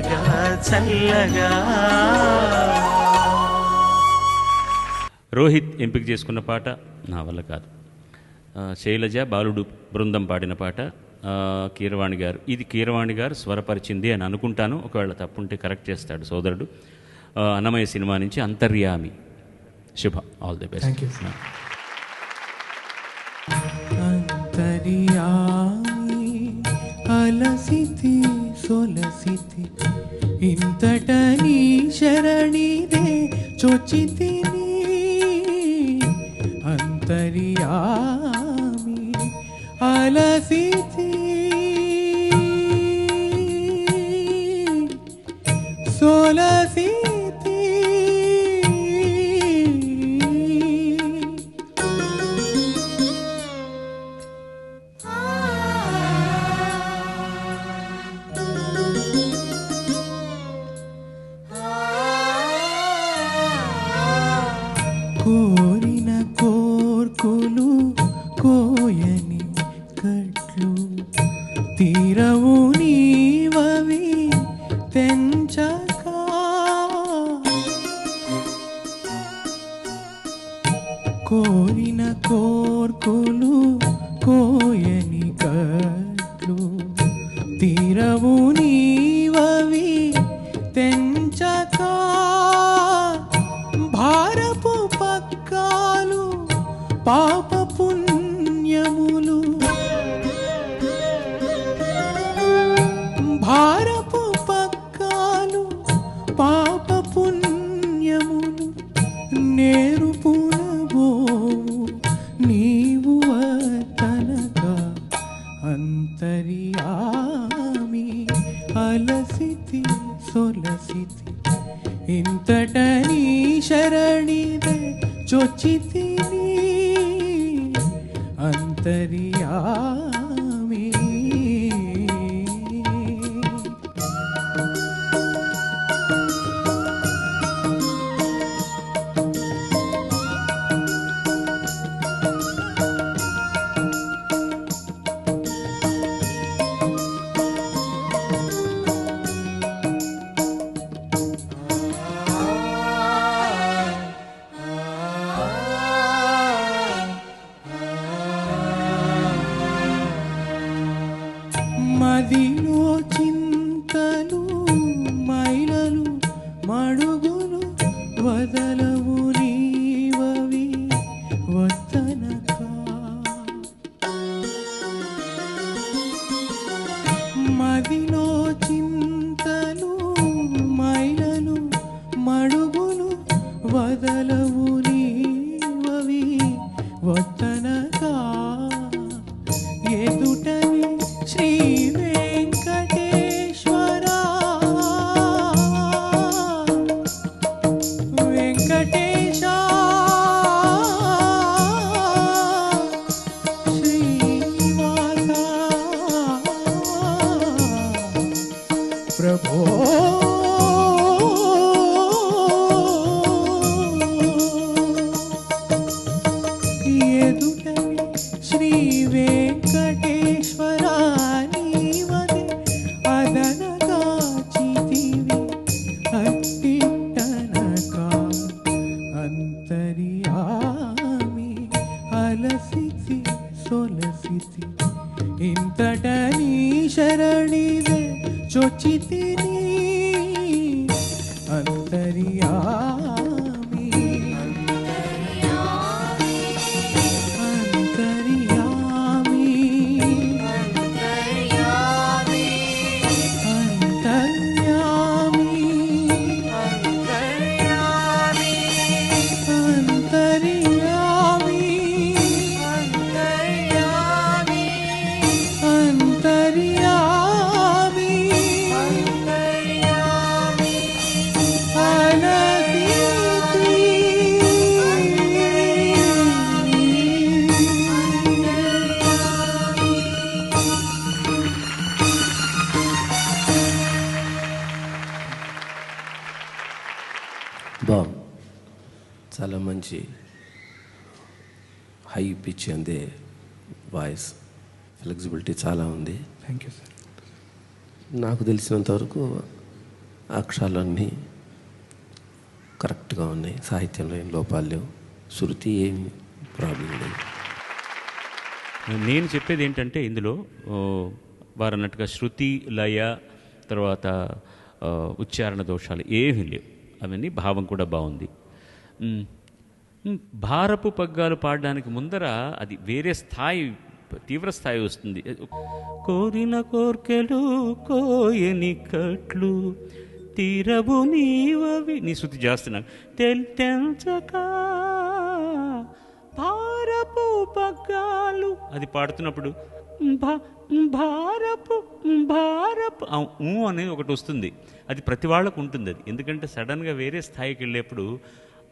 చల్లగా. రోహిత్ ఎంపిక చేసుకున్న పాట నా వల్ల కాదు. శైలజ బాలుడు బృందం పాడిన పాట ఆ, కీరవాణి గారు. ఇది కీరవాణి గారు స్వరపరిచింది అని అనుకుంటాను. ఒకవేళ తప్పుంటే కరెక్ట్ చేస్తాడు సోదరుడు. అన్నమయ్య సినిమా నుంచి Antaryami. Shubha. All the best Thank you. Antaryami అలసితి इटी ಇಂತಟ ನೀ ಶರಣಿದೆ ಚೊಚ್ಚಿತೀನಿ. ಅಂತರಿಯಾಮಿ ಅಲಸಿತಿ. తీరవు నీవవి తెంచక. కోరిన కోర్కులు కోయని కట్లు తీరవు నీవవి తెంచక. భారపు పక్కాలు పాప అలసితి సొలసితి ఇంతట నీ శరణిదే చొచ్చితిని అంతర్యామి ప్రభో శ్రీ వెంకటేశ్వర నీవదే అదనగా చితివి అట్టిట్టనక అంతర్యామి అలసితి సొలసితి ఇంతట నీ శరణిదే चोचितिनी। మంచి హై పిచ్ అందే వాయిస్ ఫ్లెక్సిబిలిటీ చాలా ఉంది. థ్యాంక్ యూ సార్ నాకు తెలిసినంత వరకు అక్షరాలన్నీ కరెక్ట్గా ఉన్నాయి. సాహిత్యంలో ఏం లోపాలు లేవు. శృతి ఏమి ప్రాబ్లం లేదు. నేను చెప్పేది ఏంటంటే ఇందులో వారు అన్నట్టుగా శృతి లయ తర్వాత ఉచ్చారణ దోషాలు ఏమీ లేవు. అవన్నీ భావం కూడా బాగుంది. భారపు పగ్గాలు పాడడానికి ముందర అది వేరే స్థాయి తీవ్ర స్థాయి వస్తుంది. కోరిన కోర్కెలు కోయని కట్లు తీరవు నీవవి. నీ శృతి చేస్తున్నాను తెల్ తెంచకా భారపు పగ్గాలు. అది పాడుతున్నప్పుడు భారపు భారపు. ఊ అనేది ఒకటి వస్తుంది. అది ప్రతి వాళ్ళకు ఉంటుంది అది. ఎందుకంటే సడన్గా వేరే స్థాయికి వెళ్ళేప్పుడు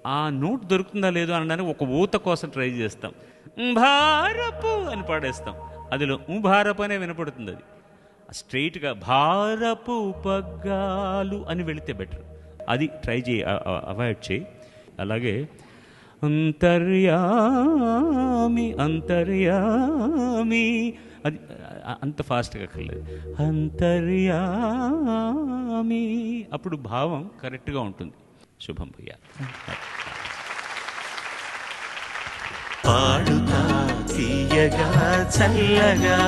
ఆ నోట్ దొరుకుతుందా లేదో అనడానికి ఒక ఊత కోసం ట్రై చేస్తాం. భారపు అని పాడేస్తాం. అదిలో ఊ భారపు అనే వినపడుతుంది అది. స్ట్రైట్గా భారపు పగ్గాలు అని వెళితే బెటర్. అది ట్రై చేయి అవాయిడ్ చేయి. అలాగే అంతర్యామి అంతర్యామి. అది అంత ఫాస్ట్గా కలదు. అంతర్యామి. అప్పుడు భావం కరెక్ట్గా ఉంటుంది. శుభం భయ్య పాడుతా తీయగా చల్లగా